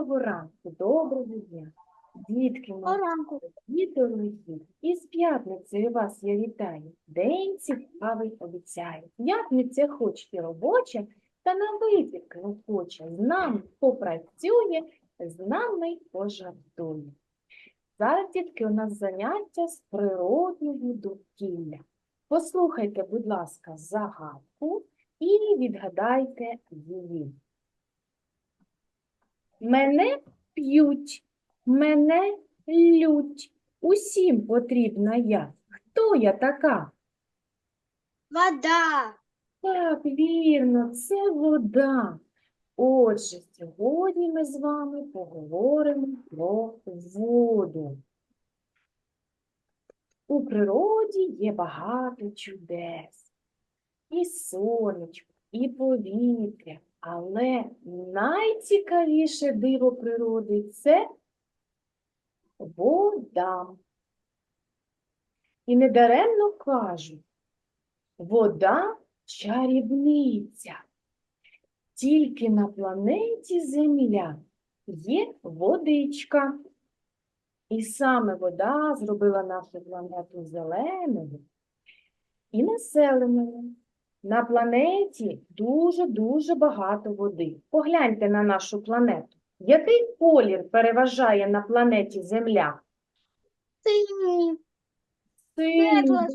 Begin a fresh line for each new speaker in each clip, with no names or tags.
Доброго ранку, доброго дня. Дітки мої,
Ранку.
діти дорогі, і з п'ятницею вас я вітаю. День цікавий обіцяю. П'ятниця хоч і робоча, та на витівки охоче. З нами попрацює, з нами пожартує. Зараз, дітки, у нас заняття з природного довкілля. Послухайте, будь ласка, загадку і відгадайте її. Мене п'ють, мене лють. Усім потрібна я. Хто я така?
Вода.
Так, вірно, це вода. Отже, сьогодні ми з вами поговоримо про воду. У природі є багато чудес. І сонечко, і повітря. Але найцікавіше диво природи це вода. І недаремно кажуть, вода чарівниця. Тільки на планеті Земля є водичка. І саме вода зробила нашу планету зеленою і населеною. На планеті дуже-дуже багато води. Погляньте на нашу планету. Який колір переважає на планеті Земля? Синій, блакитний.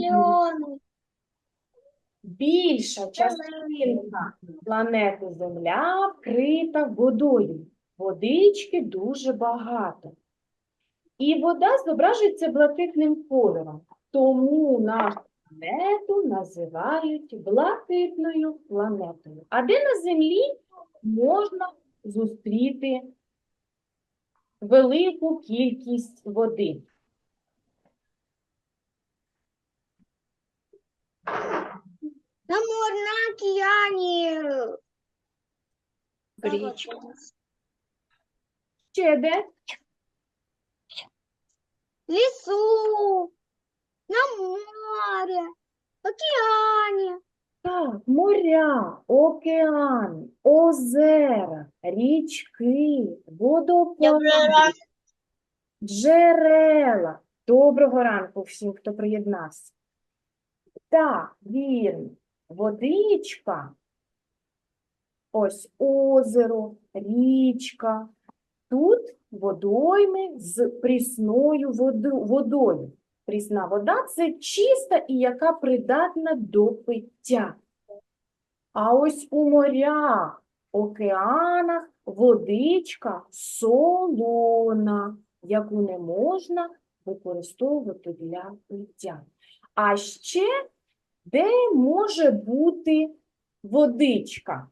Зеленый.
Більша частинка планети Земля вкрита водою. Водички дуже багато. І вода зображується блакитним кольором. Тому нашу планету називають блакитною планетою. А де на Землі можна зустріти велику кількість води?
На море, на океане.
Річка.
Ще де?
В лесу. На море. В океане.
Так, моря, океани, озера, річки, водопади, джерела. Доброго ранку всім, хто приєднався. Так, вірно. Водичка. Ось озеро, річка. Тут водойми з прісною водою. Прісна вода це чиста і яка придатна до пиття. А ось у морях, океанах водичка солона, яку не можна використовувати для пиття. А ще де може бути водичка?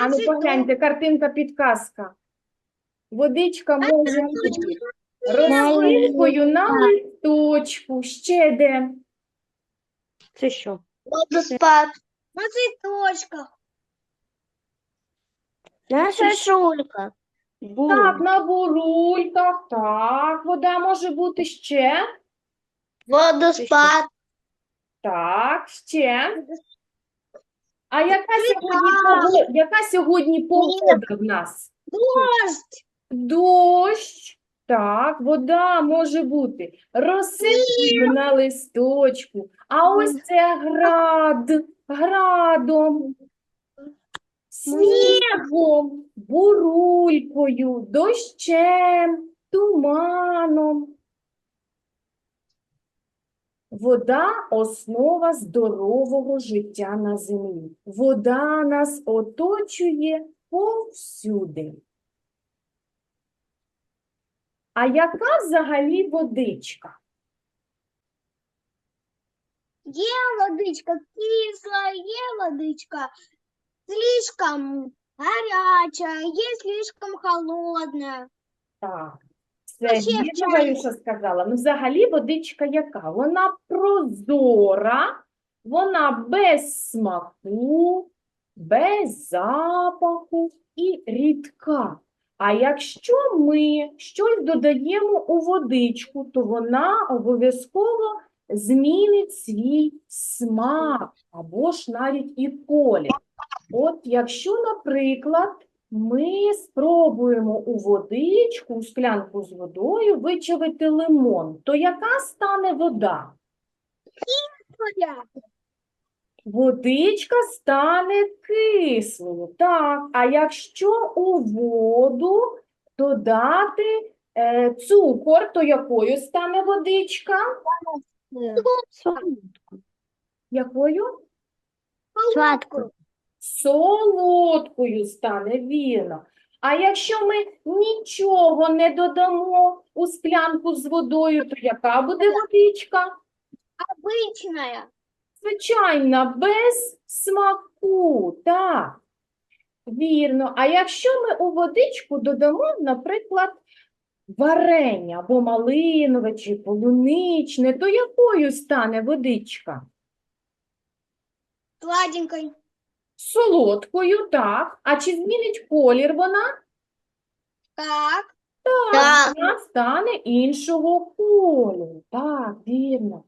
А ну погляньте, картинка підказка. Водичка може бути рослинкою на листочку. Ще де?
Це що?
Водоспад. На цветочках.
На шашульках.
Так, на бурульках, так, вода може бути ще.
Водоспад.
Так, ще. А яка сьогодні погода, яка сьогодні погода в нас?
Дождь.
Дощ. Так, вода може бути росинкою на листочку. А ось це град, градом, снігом, бурулькою, дощем, туманом. Вода – основа здорового життя на землі. Вода нас оточує повсюди. А яка взагалі водичка?
Е водичка кислая, е водичка слишком горячая, е слишком холодная.
Так, це
ще вчора.
Сказала. Ну, взагалі водичка яка? Вона прозора, вона без смаку, без запаху і рідка. А якщо ми щось додаємо у водичку, то вона обов'язково змінить свій смак або ж навіть і колір. От якщо, наприклад, ми спробуємо у водичку, у склянку з водою вичавити лимон, то яка стане вода? Водичка стане кислою. Так, а якщо у воду додати е, цукор, то якою стане водичка? Якою?
Сладко.
Солодкою стане, вірно. А якщо ми нічого не додамо у склянку з водою, то яка буде водичка?
Обычная.
Звичайна, без смаку, так. Вірно. А якщо ми у водичку додамо, наприклад, варення або малинове чи полуничне, то якою стане водичка?
Сладенькой.
Солодкою, так. А чи змінить колір вона?
Так.
Так, вона стане іншого кольору. Так, вірно.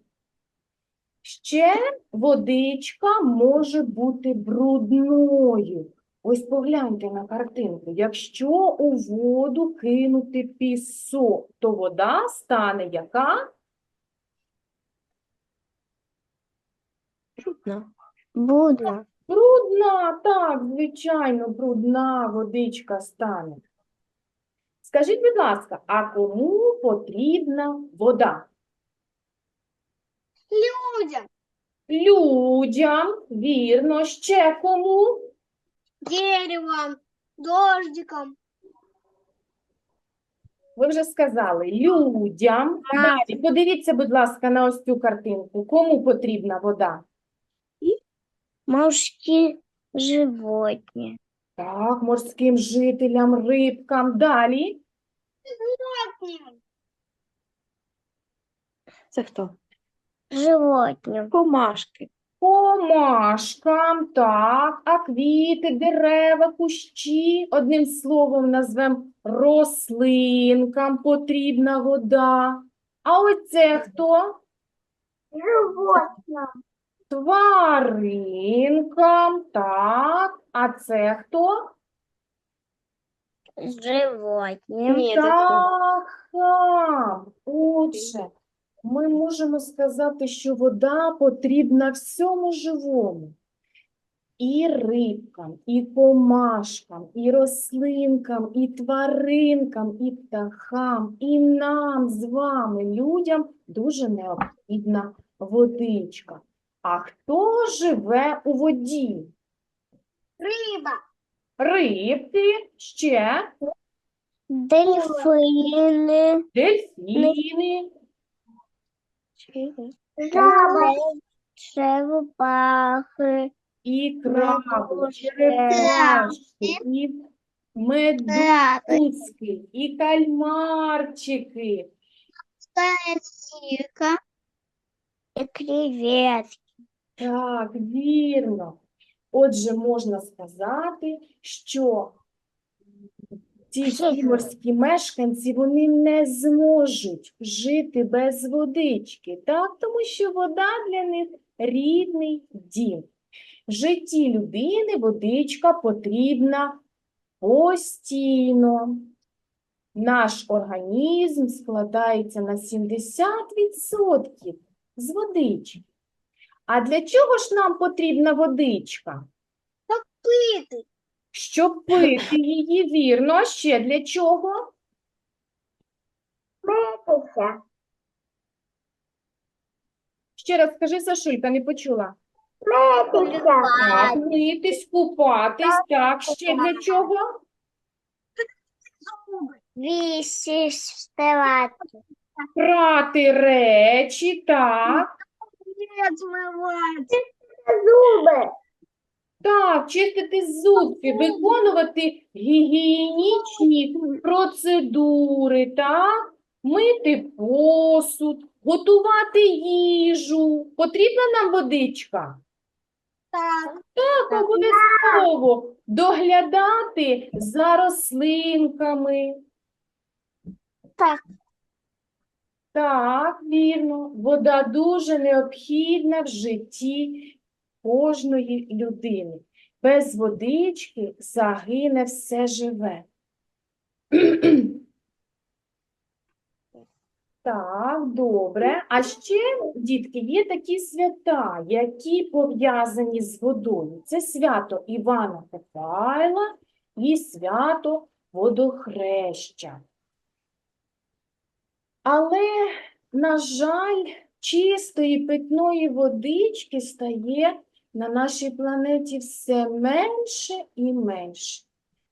Ще водичка може бути брудною. Ось погляньте на картинку. Якщо у воду кинути пісок, то вода стане яка?
Будно.
Брудна, так, звичайно, брудна водичка стане. Скажіть, будь ласка, а кому потрібна вода?
Людям.
Людям, вірно, ще кому?
Деревом. Дождиком.
Ви вже сказали, людям. Далі, подивіться, будь ласка, на ось цю картинку. Кому потрібна вода?
Морские животные.
Так, морським жителям, рибкам. Далі.
Це хто? Животні. Комашки.
Комашкам, так, а квіти, дерева, кущі, одним словом назвемо рослинкам потрібна вода. А оце хто?
Животным.
Тваринкам, так. А це хто?
Животні.
Птахам. Отже, ми можемо сказати, що вода потрібна всьому живому. І рибкам, і комашкам, і рослинкам, і тваринкам, і птахам, і нам з вами, людям, дуже необхідна водичка. А хто живе у воді?
Рыба.
Рибки, ще
Дельфини.
дельфіни,
Черепахи.
і краби, черепашки, і медузки, і кальмарчики.
Сосиска.
І креветки.
Так, вірно. Отже, можна сказати, що ці всі морські мешканці вони не зможуть жити без водички, так? Тому що вода для них рідний дім. В житті людини водичка потрібна постійно. Наш організм складається на 70% з водички. А для чого ж нам потрібна водичка?
Пыты.
Щоб пити її вірно, ще для чого? Ще раз скажи, Сашулька, не почула. Так, митись, купатись, так, ще для чого?
Вісі вставати.
Прати речі, так.
Нет.
Зуби.
Так, чистити зубки, виконувати гігієнічні процедури, так? Мити посуд, готувати їжу. Потрібна нам водичка?
Так.
Так, обов'язково доглядати за рослинками.
Так.
Так, вірно. Вода дуже необхідна в житті кожної людини. Без водички загине все живе. Так, добре. А ще, дітки, є такі свята, які пов'язані з водою. Це свято Івана Купайла і свято Водохреща. Але, на жаль, чистої питної водички стає на нашій планеті все менше і менше.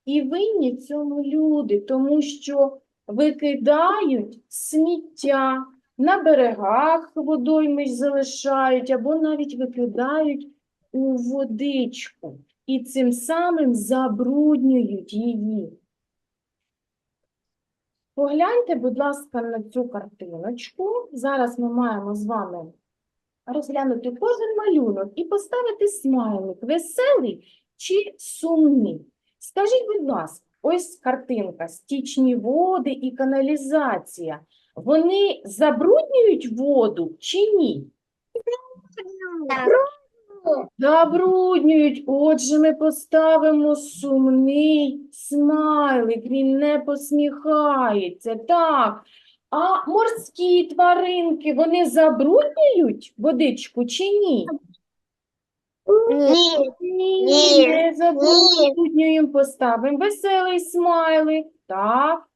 І винні цьому люди, тому що викидають сміття, на берегах водойми залишають або навіть викидають у водичку і цим самим забруднюють її. Погляньте, будь ласка, на цю картиночку. Зараз ми маємо з вами розглянути кожен малюнок і поставити смайлик веселий чи сумний. Скажіть, будь ласка, ось картинка, стічні води і каналізація. Вони забруднюють воду чи ні? Забруднюють. Отже, ми поставимо сумний смайлик. Він не посміхається. Так. А морські тваринки, вони забруднюють водичку чи ні?
Ні.
Ні,
Ні.
не забруднюємо, поставимо веселий смайлик. Так.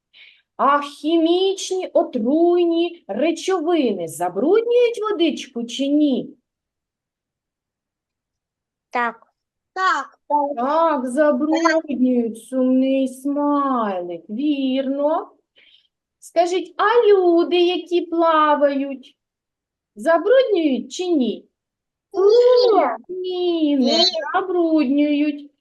А хімічні отруйні речовини забруднюють водичку чи ні?
Так.
Так.
Так, забруднюють сумний смайлик. Вірно. Скажіть, а люди, які плавають, забруднюють чи ні? Ні, не
Ні.
забруднюють.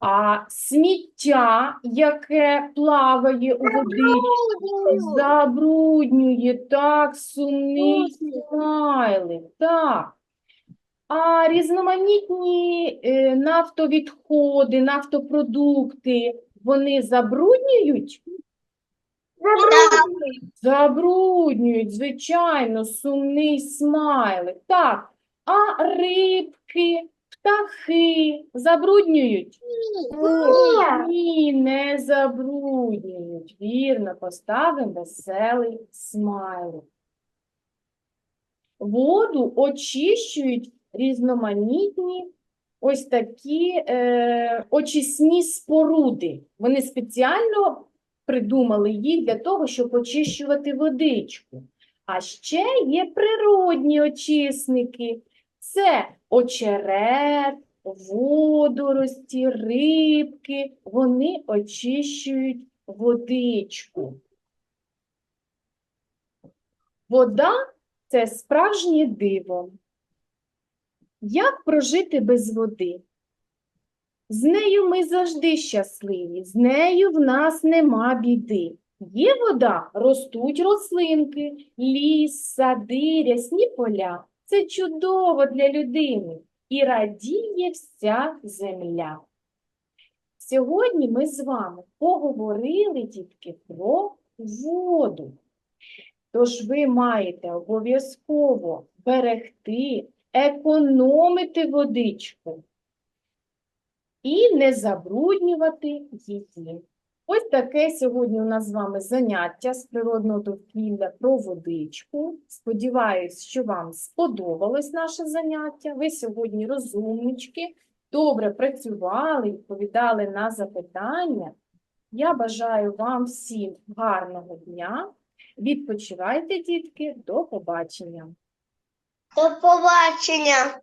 А сміття, яке плаває у водичці, забруднює так сумний смайлик. Так. А різноманітні е, нафтовідходи, нафтопродукти, вони забруднюють? Забруднюють, звичайно, сумний смайлик. Так, а рибки, птахи забруднюють? Ні, не забруднюють. Вірно, поставимо веселий смайлик. Воду очищують різноманітні ось такі е, очисні споруди. Вони спеціально придумали їх для того, щоб очищувати водичку. А ще є природні очисники. Це очерет, водорості, рибки. Вони очищують водичку. Вода це справжнє диво. Як прожити без води? З нею ми завжди щасливі, з нею в нас нема біди. Є вода, ростуть рослинки, ліс, сади, рясні поля. Це чудово для людини і радіє вся земля. Сьогодні ми з вами поговорили, дітки, про воду. Тож ви маєте обов'язково берегти, економити водичку і не забруднювати її. Ось таке сьогодні у нас з вами заняття з природного довкілля про водичку. Сподіваюсь, що вам сподобалось наше заняття. Ви сьогодні розумнички, добре працювали, відповідали на запитання. Я бажаю вам всім гарного дня. Відпочивайте, дітки, до побачення!
До побачення.